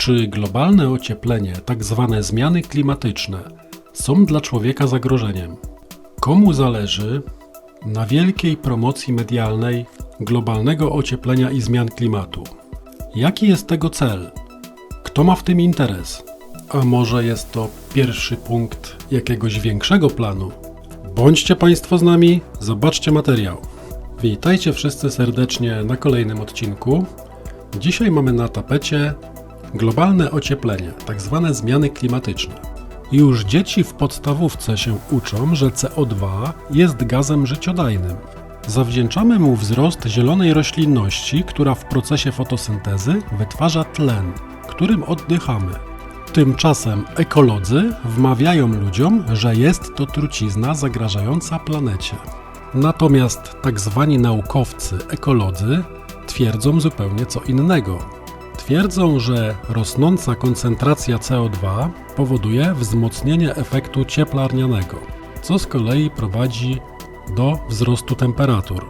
Czy globalne ocieplenie, tak zwane zmiany klimatyczne, są dla człowieka zagrożeniem? Komu zależy na wielkiej promocji medialnej globalnego ocieplenia i zmian klimatu? Jaki jest tego cel? Kto ma w tym interes? A może jest to pierwszy punkt jakiegoś większego planu? Bądźcie Państwo z nami, zobaczcie materiał. Witajcie wszyscy serdecznie na kolejnym odcinku. Dzisiaj mamy na tapecie globalne ocieplenie, tak zwane zmiany klimatyczne. Już dzieci w podstawówce się uczą, że CO2 jest gazem życiodajnym. Zawdzięczamy mu wzrost zielonej roślinności, która w procesie fotosyntezy wytwarza tlen, którym oddychamy. Tymczasem ekolodzy wmawiają ludziom, że jest to trucizna zagrażająca planecie. Natomiast tak zwani naukowcy ekolodzy twierdzą zupełnie co innego. Twierdzą, że rosnąca koncentracja CO2 powoduje wzmocnienie efektu cieplarnianego, co z kolei prowadzi do wzrostu temperatur.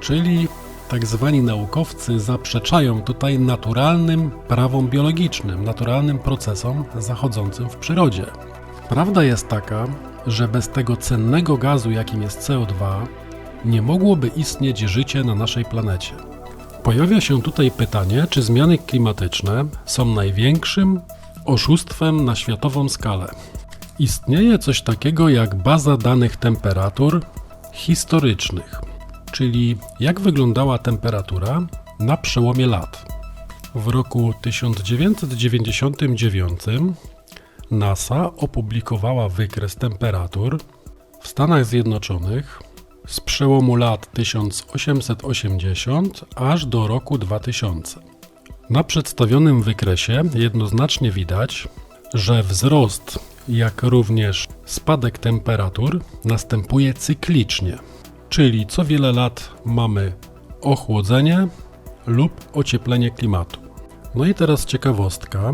Czyli tak zwani naukowcy zaprzeczają tutaj naturalnym prawom biologicznym, naturalnym procesom zachodzącym w przyrodzie. Prawda jest taka, że bez tego cennego gazu, jakim jest CO2, nie mogłoby istnieć życie na naszej planecie. Pojawia się tutaj pytanie, czy zmiany klimatyczne są największym oszustwem na światową skalę. Istnieje coś takiego jak baza danych temperatur historycznych, czyli jak wyglądała temperatura na przełomie lat. W roku 1999 NASA opublikowała wykres temperatur w Stanach Zjednoczonych z przełomu lat 1880 aż do roku 2000. Na przedstawionym wykresie jednoznacznie widać, że wzrost, jak również spadek temperatur następuje cyklicznie, czyli co wiele lat mamy ochłodzenie lub ocieplenie klimatu. No i teraz ciekawostka.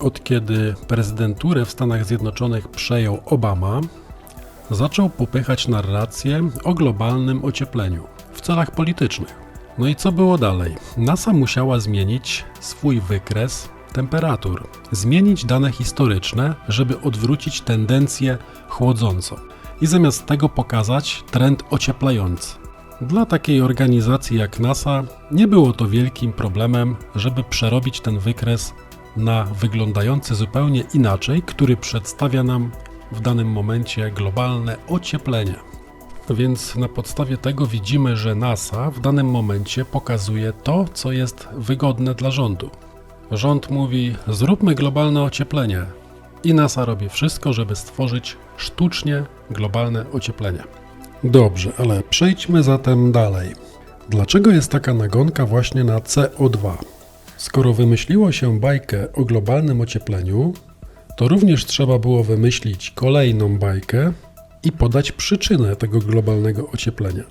Od kiedy prezydenturę w Stanach Zjednoczonych przejął Obama, zaczął popychać narrację o globalnym ociepleniu w celach politycznych. No i co było dalej? NASA musiała zmienić swój wykres temperatur, zmienić dane historyczne, żeby odwrócić tendencję chłodzącą i zamiast tego pokazać trend ocieplający. Dla takiej organizacji jak NASA nie było to wielkim problemem, żeby przerobić ten wykres na wyglądający zupełnie inaczej, który przedstawia nam w danym momencie globalne ocieplenie. Więc na podstawie tego widzimy, że NASA w danym momencie pokazuje to, co jest wygodne dla rządu. Rząd mówi: zróbmy globalne ocieplenie, i NASA robi wszystko, żeby stworzyć sztucznie globalne ocieplenie. Dobrze, ale przejdźmy zatem dalej. Dlaczego jest taka nagonka właśnie na CO2? Skoro wymyśliło się bajkę o globalnym ociepleniu, to również trzeba było wymyślić kolejną bajkę i podać przyczynę tego globalnego ocieplenia.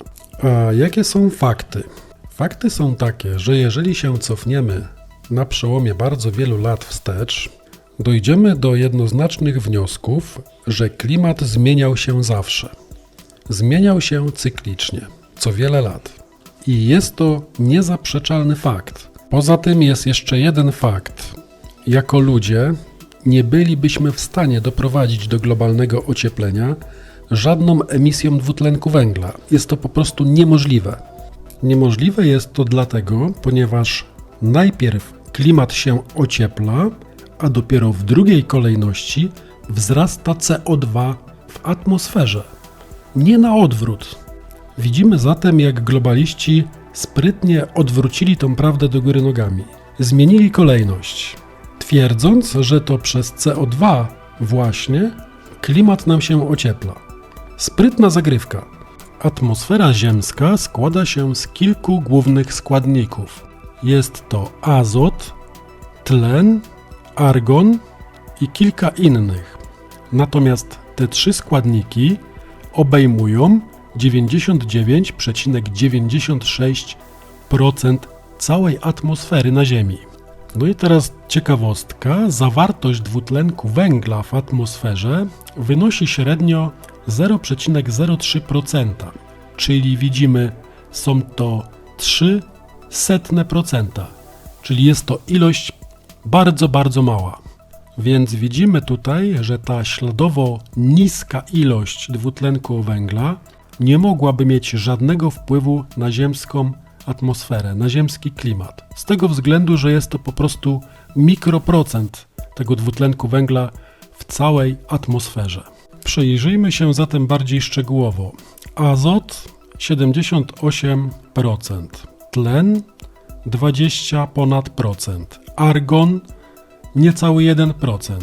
A jakie są fakty? Fakty są takie, że jeżeli się cofniemy na przełomie bardzo wielu lat wstecz, dojdziemy do jednoznacznych wniosków, że klimat zmieniał się zawsze. Zmieniał się cyklicznie, co wiele lat. I jest to niezaprzeczalny fakt. Poza tym jest jeszcze jeden fakt. Jako ludzie nie bylibyśmy w stanie doprowadzić do globalnego ocieplenia żadną emisją dwutlenku węgla. Jest to po prostu niemożliwe. Niemożliwe jest to dlatego, ponieważ najpierw klimat się ociepla, a dopiero w drugiej kolejności wzrasta CO2 w atmosferze. Nie na odwrót. Widzimy zatem, jak globaliści sprytnie odwrócili tą prawdę do góry nogami. Zmienili kolejność twierdząc, że to przez CO2 właśnie klimat nam się ociepla. Sprytna zagrywka. Atmosfera ziemska składa się z kilku głównych składników. Jest to azot, tlen, argon i kilka innych. Natomiast te trzy składniki obejmują 99,96% całej atmosfery na Ziemi. No i teraz ciekawostka. Zawartość dwutlenku węgla w atmosferze wynosi średnio 0,03%, czyli widzimy, są to 3 setne procenta, czyli jest to ilość bardzo, bardzo mała. Więc widzimy tutaj, że ta śladowo niska ilość dwutlenku węgla nie mogłaby mieć żadnego wpływu na ziemską atmosferę, na ziemski klimat. Z tego względu, że jest to po prostu mikroprocent tego dwutlenku węgla w całej atmosferze. Przyjrzyjmy się zatem bardziej szczegółowo. Azot 78%, tlen 20 ponad procent, argon niecały 1%.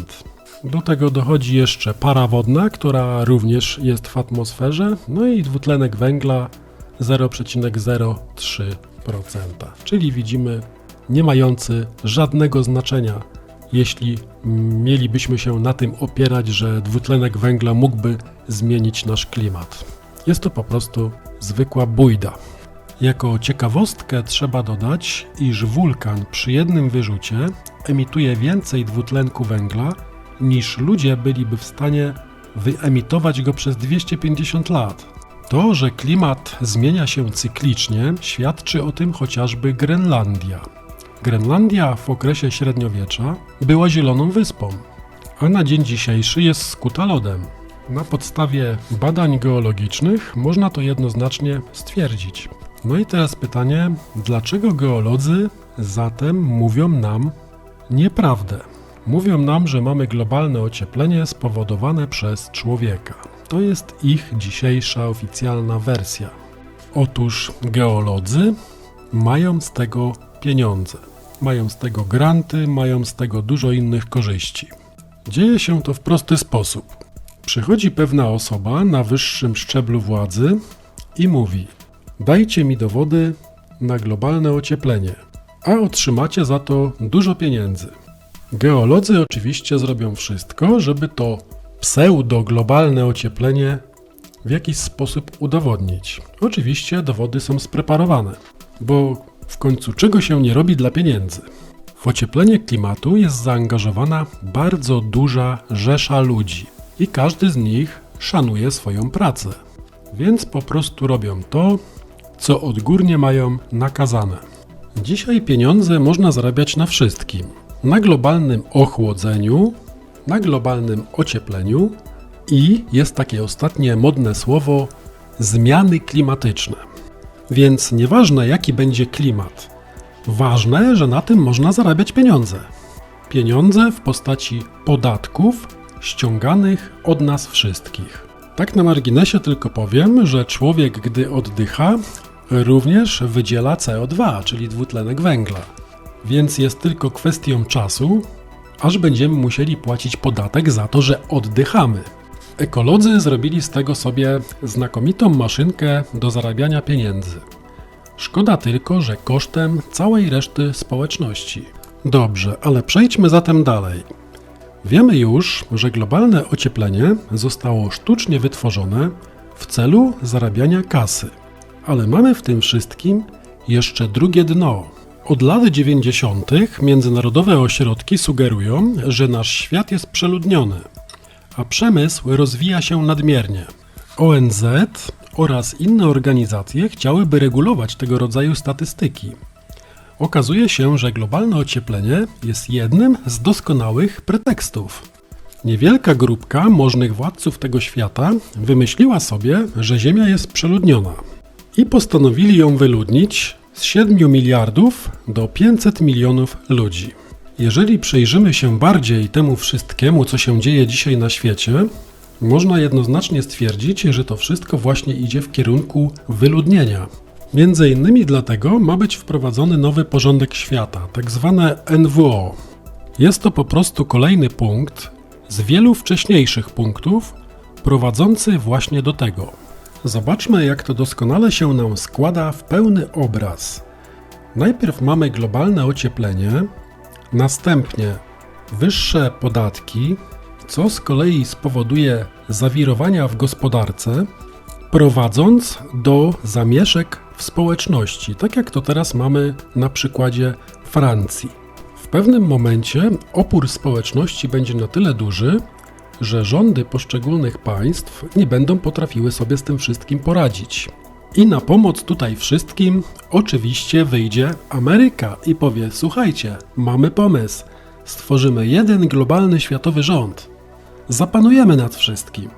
Do tego dochodzi jeszcze para wodna, która również jest w atmosferze, no i dwutlenek węgla 0,03%. Czyli widzimy nie mający żadnego znaczenia, jeśli mielibyśmy się na tym opierać, że dwutlenek węgla mógłby zmienić nasz klimat. Jest to po prostu zwykła bójda. Jako ciekawostkę trzeba dodać, iż wulkan przy jednym wyrzucie emituje więcej dwutlenku węgla niż ludzie byliby w stanie wyemitować go przez 250 lat. To, że klimat zmienia się cyklicznie, świadczy o tym chociażby Grenlandia. Grenlandia w okresie średniowiecza była zieloną wyspą, a na dzień dzisiejszy jest skuta lodem. Na podstawie badań geologicznych można to jednoznacznie stwierdzić. No i teraz pytanie, dlaczego geolodzy zatem mówią nam nieprawdę? Mówią nam, że mamy globalne ocieplenie spowodowane przez człowieka. To jest ich dzisiejsza oficjalna wersja. Otóż geolodzy mają z tego pieniądze, mają z tego granty, mają z tego dużo innych korzyści. Dzieje się to w prosty sposób. Przychodzi pewna osoba na wyższym szczeblu władzy i mówi: Dajcie mi dowody na globalne ocieplenie, a otrzymacie za to dużo pieniędzy. Geolodzy oczywiście zrobią wszystko, żeby to pseudo-globalne ocieplenie w jakiś sposób udowodnić. Oczywiście dowody są spreparowane, bo w końcu czego się nie robi dla pieniędzy? W ocieplenie klimatu jest zaangażowana bardzo duża rzesza ludzi i każdy z nich szanuje swoją pracę. Więc po prostu robią to, co odgórnie mają nakazane. Dzisiaj pieniądze można zarabiać na wszystkim: na globalnym ochłodzeniu, na globalnym ociepleniu i jest takie ostatnie modne słowo zmiany klimatyczne. Więc nieważne jaki będzie klimat, ważne, że na tym można zarabiać pieniądze. Pieniądze w postaci podatków ściąganych od nas wszystkich. Tak na marginesie tylko powiem, że człowiek, gdy oddycha, również wydziela CO2, czyli dwutlenek węgla. Więc jest tylko kwestią czasu, aż będziemy musieli płacić podatek za to, że oddychamy. Ekolodzy zrobili z tego sobie znakomitą maszynkę do zarabiania pieniędzy. Szkoda tylko, że kosztem całej reszty społeczności. Dobrze, ale przejdźmy zatem dalej. Wiemy już, że globalne ocieplenie zostało sztucznie wytworzone w celu zarabiania kasy. Ale mamy w tym wszystkim jeszcze drugie dno. Od lat 90. międzynarodowe ośrodki sugerują, że nasz świat jest przeludniony, a przemysł rozwija się nadmiernie. ONZ oraz inne organizacje chciałyby regulować tego rodzaju statystyki. Okazuje się, że globalne ocieplenie jest jednym z doskonałych pretekstów. Niewielka grupka możnych władców tego świata wymyśliła sobie, że Ziemia jest przeludniona i postanowili ją wyludnić z 7 miliardów do 500 milionów ludzi. Jeżeli przyjrzymy się bardziej temu wszystkiemu, co się dzieje dzisiaj na świecie, można jednoznacznie stwierdzić, że to wszystko właśnie idzie w kierunku wyludnienia. Między innymi dlatego ma być wprowadzony nowy porządek świata, tak zwane NWO. Jest to po prostu kolejny punkt z wielu wcześniejszych punktów prowadzący właśnie do tego. Zobaczmy, jak to doskonale się nam składa w pełny obraz. Najpierw mamy globalne ocieplenie, następnie wyższe podatki, co z kolei spowoduje zawirowania w gospodarce, prowadząc do zamieszek w społeczności, tak jak to teraz mamy na przykładzie Francji. W pewnym momencie opór społeczności będzie na tyle duży, że rządy poszczególnych państw nie będą potrafiły sobie z tym wszystkim poradzić. I na pomoc tutaj wszystkim oczywiście wyjdzie Ameryka i powie: Słuchajcie, mamy pomysł. stworzymy jeden globalny światowy rząd. Zapanujemy nad wszystkim.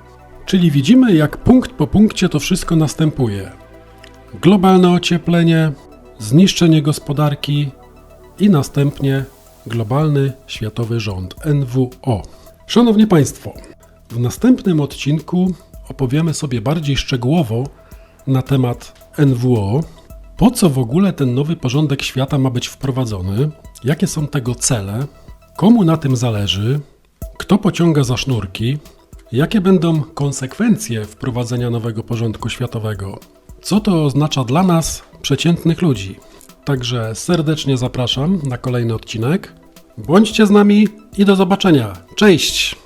Czyli widzimy, jak punkt po punkcie to wszystko następuje. Globalne ocieplenie, zniszczenie gospodarki i następnie globalny światowy rząd NWO. Szanowni Państwo, w następnym odcinku opowiemy sobie bardziej szczegółowo na temat NWO, po co w ogóle ten nowy porządek świata ma być wprowadzony, jakie są tego cele, komu na tym zależy, kto pociąga za sznurki, jakie będą konsekwencje wprowadzenia nowego porządku światowego, co to oznacza dla nas, przeciętnych ludzi. Także serdecznie zapraszam na kolejny odcinek. Bądźcie z nami i do zobaczenia. Cześć!